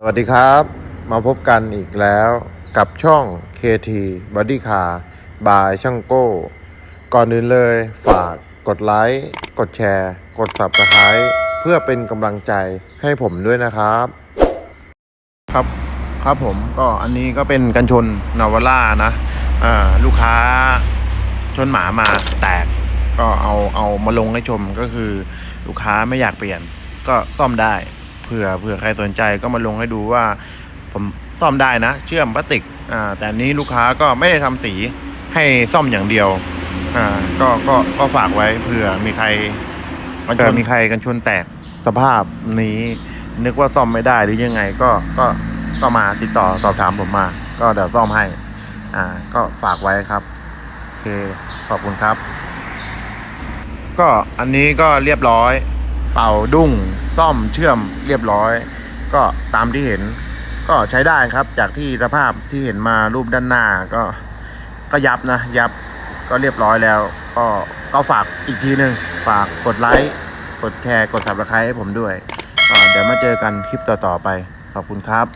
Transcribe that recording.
สวัสดีครับ มาพบกันอีกแล้วกับช่อง KT Body Car บายช่างโก้ ก่อนอื่นเลยฝากกดไลค์กดแชร์ กด Subscribe เพื่อเป็นกำลังใจให้ผมด้วยนะครับ ครับครับผมก็อันนี้ก็เป็นกันชนนาวาร่านะอ่าลูกค้าชนหมามาแตก ก็เอาเอามาลงให้ชมก็คือ ลูกค้าไม่อยากเปลี่ยน ก็ซ่อมได้ เผื่อเผื่อใครสนใจก็มาลงให้ดูว่า ผมซ่อมได้นะ เชื่อมพลาสติกอ่าแต่นี้ลูกค้าก็ไม่ได้ทำสีให้ซ่อมอย่างเดียวอ่าก็ก็ก็ฝากไว้เผื่อมีใครมันจะมีใครกันชนแตกสภาพนี้ นึกว่าซ่อมไม่ได้หรือยังไงก็ก็ก็มาติดต่อสอบถามผมมา ก็เดี๋ยวซ่อมให้ อ่า ก็ฝากไว้ครับโอเคขอบคุณครับ ก็อันนี้ก็เรียบร้อย เป่าดุ้งซ่อมเชื่อมเรียบร้อย ก็ตามที่เห็นก็ใช้ได้ครับจากที่สภาพที่เห็นมารูปด้านหน้าก็ก็ยับนะยับก็เรียบร้อยแล้ว ก็ก็ฝากอีกทีหนึ่งฝากกดไลค์กดแชร์กดสับสไครต์ให้ผมด้วย เดี๋ยวมาเจอกันคลิปต่อๆไป ขอบคุณครับ